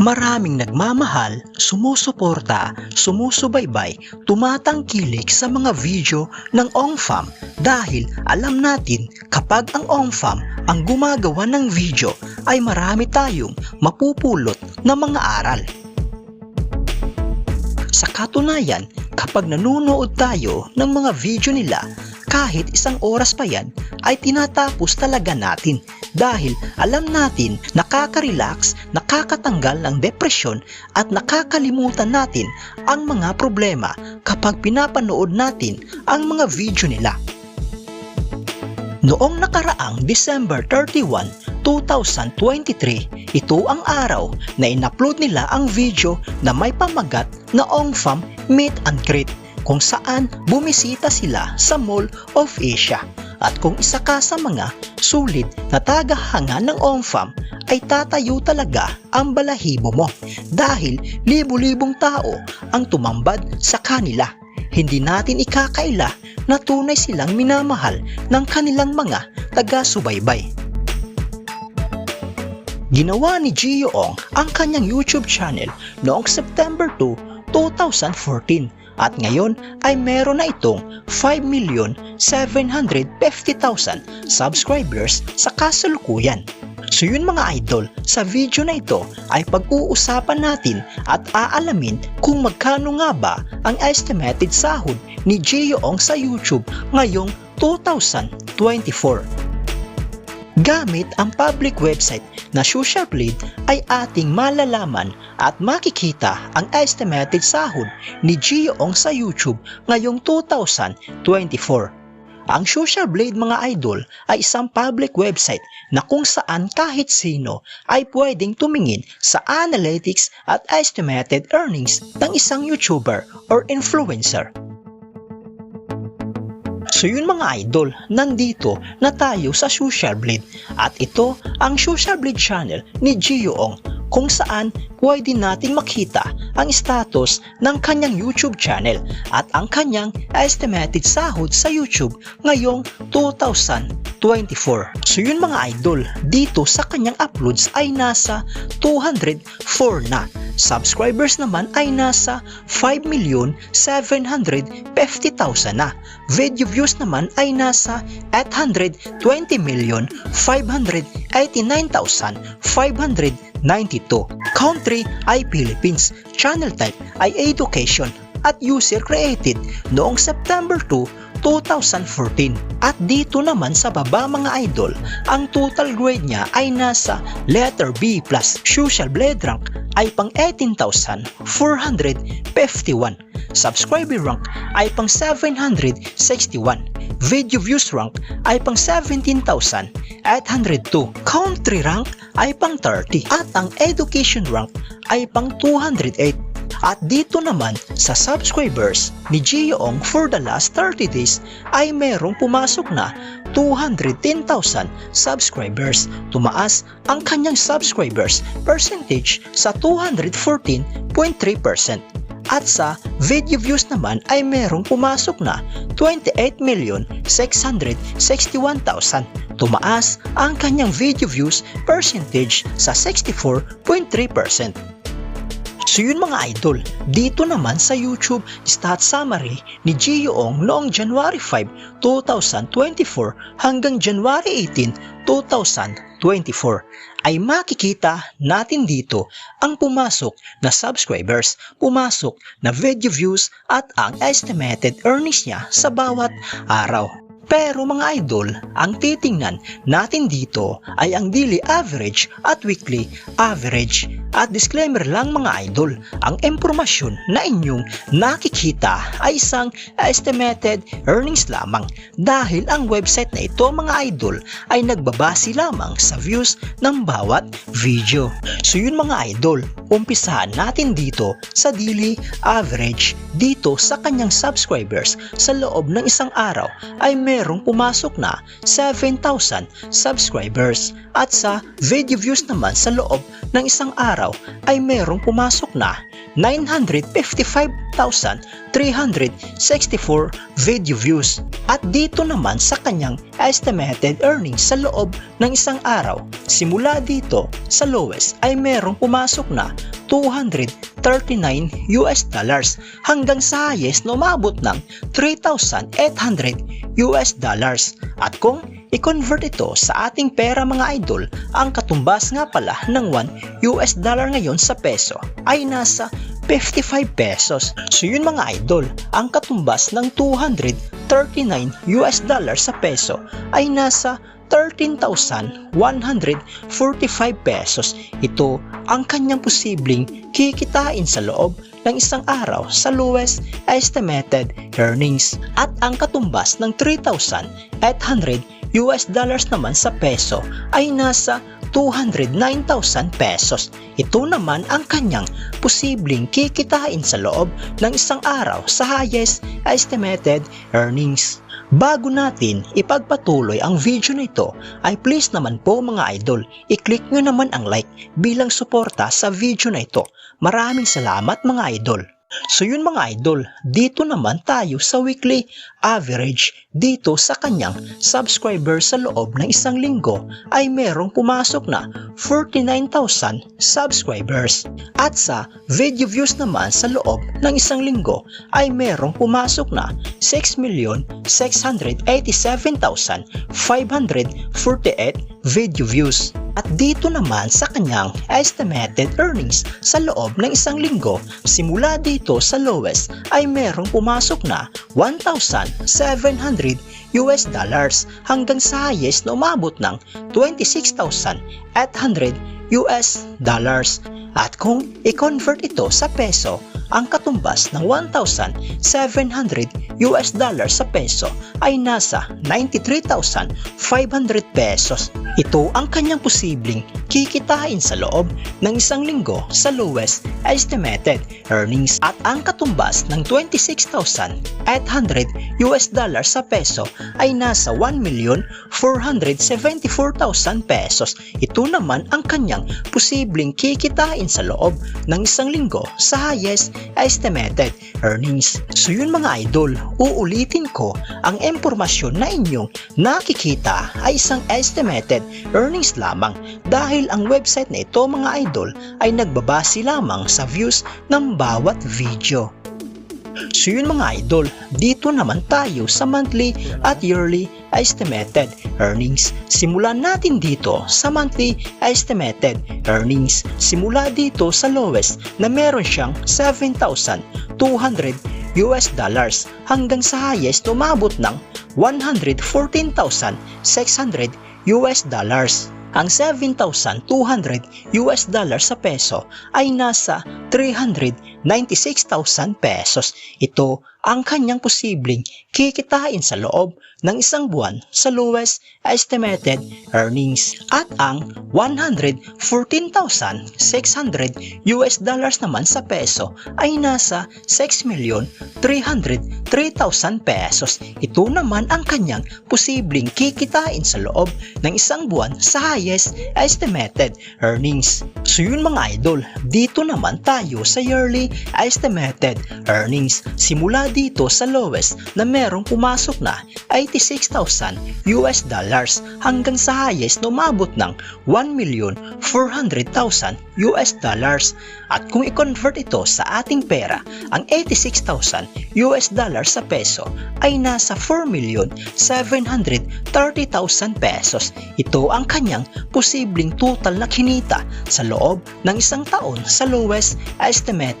Maraming nagmamahal, sumusuporta, sumusubaybay, tumatangkilik sa mga video ng OngFam dahil alam natin kapag ang OngFam ang gumagawa ng video ay marami tayong mapupulot na mga aral. Sa katunayan, kapag nanonood tayo ng mga video nila, kahit isang oras pa yan, ay tinatapos talaga natin dahil alam natin nakaka-relax, nakakatanggal ng depresyon at nakakalimutan natin ang mga problema kapag pinapanood natin ang mga video nila. Noong nakaraang December 31, 2023, ito ang araw na in-upload nila ang video na may pamagat na OngFam Meet and Greet kung saan bumisita sila sa Mall of Asia. At kung isa ka sa mga sulit na tagahanga ng OngFam ay tatayo talaga ang balahibo mo dahil libu-libong tao ang tumambad sa kanila. Hindi natin ikakaila na tunay silang minamahal ng kanilang mga taga-subaybay. Ginawa ni Gio Ong ang kanyang YouTube channel noong September 2, 2014 at ngayon ay meron na itong 5,750,000 subscribers sa kasalukuyan. So yun mga idol, sa video na ito ay pag-uusapan natin at aalamin kung magkano nga ba ang estimated sahod ni Gio sa YouTube ngayong 2024. Gamit ang public website na Social Blade ay ating malalaman at makikita ang estimated sahod ni Gio Ong sa YouTube ngayong 2024. Ang Social Blade mga idol ay isang public website na kung saan kahit sino ay pwedeng tumingin sa analytics at estimated earnings ng isang YouTuber or influencer. So yun mga idol, nandito na tayo sa Social Blade. At ito ang Social Blade channel ni Gio Ong kung saan pwede natin makita ang status ng kanyang YouTube channel at ang kanyang estimated sahod sa YouTube ngayong 2024. So yun mga idol, dito sa kanyang uploads ay nasa 204 na. Subscribers naman ay nasa 5,750,000 na. Video views naman ay nasa 820,589,592. Country ay Philippines. Channel type ay Education at user created noong September 2, 2014. At dito naman sa baba mga idol, ang total grade niya ay nasa letter B plus. Social Blade rank ay pang 18,451. Subscriber rank ay pang 761. Video views rank ay pang 17,802. Country rank ay pang 30. At ang education rank ay pang 208. At dito naman sa subscribers ni Gio Ong for the last 30 days ay merong pumasok na 210,000 subscribers. Tumaas ang kanyang subscribers percentage sa 214.3%. At sa video views naman ay merong pumasok na 28,661,000. Tumaas ang kanyang video views percentage sa 64.3%. So yun mga idol, dito naman sa YouTube stat summary ni Gio Ong noong January 5, 2024 hanggang January 18, 2024 ay makikita natin dito ang pumasok na subscribers, pumasok na video views at ang estimated earnings niya sa bawat araw. Pero mga idol, ang titingnan natin dito ay ang daily average at weekly average. At disclaimer lang mga idol, ang impormasyon na inyong nakikita ay isang estimated earnings lamang dahil ang website na ito mga idol ay nagbabase lamang sa views ng bawat video. So yun mga idol, umpisahan natin dito sa daily average dito sa kanyang subscribers sa loob ng isang araw ay merong pumasok na 7,000 subscribers. At sa video views naman sa loob ng isang araw ay merong pumasok na 955,364 video views. At dito naman sa kanyang estimated earnings sa loob ng isang araw. Simula dito sa lowest ay merong pumasok na 239 US dollars hanggang sa highest na umabot ng 3,800 US dollars. At kung i-convert ito sa ating pera mga idol, ang katumbas nga pala ng 1 US dollar ngayon sa peso ay nasa 55 pesos. So yun mga idol, ang katumbas ng 239 US dollar sa peso ay nasa 13,145 pesos. Ito ang kanyang posibleng kikitain sa loob ng isang araw sa lowest estimated earnings at ang katumbas ng 3,800 US dollars naman sa peso ay nasa 209,000 pesos. Ito naman ang kanyang posibleng kikitain sa loob ng isang araw sa highest estimated earnings. Bago natin ipagpatuloy ang video na ito ay please naman po mga idol, i-click nyo naman ang like bilang suporta sa video na ito. Maraming salamat mga idol. So yun mga idol, dito naman tayo sa weekly average dito sa kanyang subscriber sa loob ng isang linggo ay merong pumasok na 49,000 subscribers. At sa video views naman sa loob ng isang linggo ay merong pumasok na 6,687,548 video views. At dito naman sa kanyang estimated earnings sa loob ng isang linggo, simula dito sa lowest ay merong pumasok na 1,700 US dollars hanggang sa highest na umabot ng 26,800 US dollars. At kung i-convert ito sa peso, ang katumbas ng 1,700 US dollars sa peso ay nasa 93,500 pesos. Ito ang kanyang posibleng kikitain sa loob ng isang linggo sa lowest estimated earnings at ang katumbas ng 26,800 US dollars sa peso ay nasa 1,474,000 pesos. Ito naman ang kanyang posibleng kikitain sa loob ng isang linggo sa highest estimated earnings. So yun mga idol, uulitin ko ang impormasyon na inyong nakikita ay isang estimated earnings lamang dahil ang website na ito mga idol ay nagbabase lamang sa views ng bawat video. So yun mga idol, dito naman tayo sa monthly at yearly estimated earnings. Simulan natin dito sa monthly estimated earnings. Simula dito sa lowest na meron siyang 7,200 US dollars hanggang sa highest umabot ng 114,600 US dollars. Ang 7,200 US dollars sa peso ay nasa 396,000 pesos. Ito ang kanyang posibleng kikitain sa loob ng isang buwan sa lowest estimated earnings at ang 114,600 US dollars naman sa peso ay nasa 6,303,000 pesos. Ito naman ang kanyang posibleng kikitain sa loob ng isang buwan sa highest estimated earnings. So yun mga idol, dito naman tayo sa yearly estimated earnings. Simula dito sa lowest na merong pumasok na 86,000 US dollars hanggang sa highest na umabot ng 1,400,000 US dollars. At kung i-convert ito sa ating pera, ang 86,000 US dollars sa peso ay nasa 4,730,000 pesos. Ito ang kanyang posibleng total na kinita sa loob ng isang taon sa lowest estimated